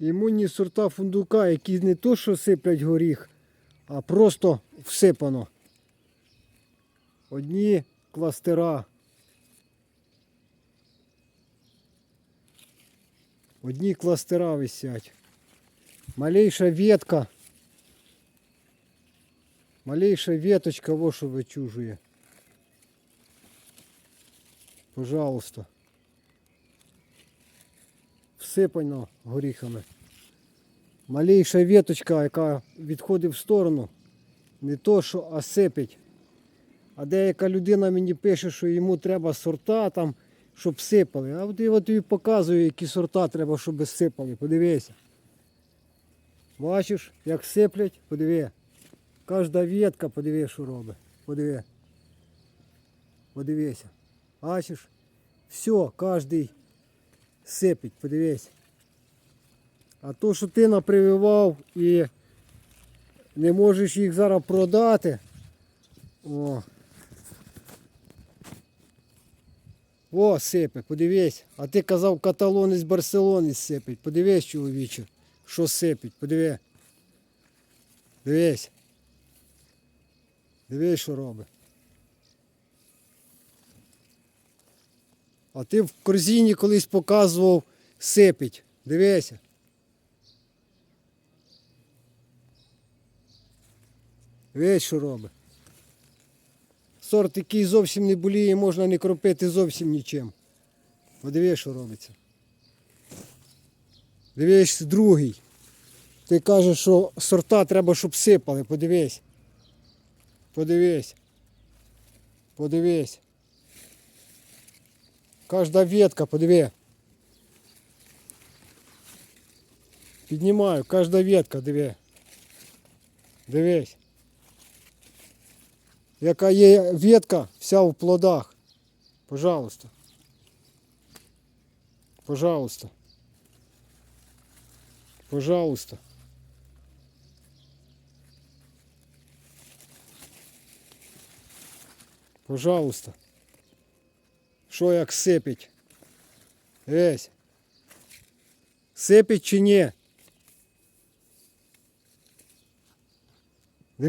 Імунні сорта фундука, які не то, що сиплять горіх, а просто всипано. Одні кластера. Одні кластера висять. Малейша ветка. Малейша веточка, во що вичужує. Пожалуйста. Всипано горіхами. Малейша веточка, яка відходить в сторону. Не то, що а сипить. А деяка людина мені пише, що йому треба сорта там, щоб сипали. А от я тобі показую, які сорта треба, щоб сипали. Подивися. Бачиш, як сиплять, подиви. Кожна ветка, подиви, що робить. Подиви. Подивися. Бачиш? Все, кожний сипить, подивись. А то, що ти напрививав і не можеш їх зараз продати. О. О, сипе, подивись. А ти казав каталон із Барселони сипить. Подивись, чоловіче, що сипить, подиви. Дивись. Дивись, що робить. А ти в корзині колись показував сипить. Дивися. Дивись, що робить. Сорт, який зовсім не боліє, можна не кропити зовсім нічим. Подивись, що робиться. Дивись, другий. Ти кажеш, що сорта треба, щоб сипали. Подивись. Подивись. Подивись. Кожна ветка, подиви. Піднімаю, кожна ветка, диви. Дивись. Яка є ветка, вся в плодах. Пожалуйста. Пожалуйста. Пожалуйста. Пожалуйста. Що як сипить? Весь. Сипить чи ні?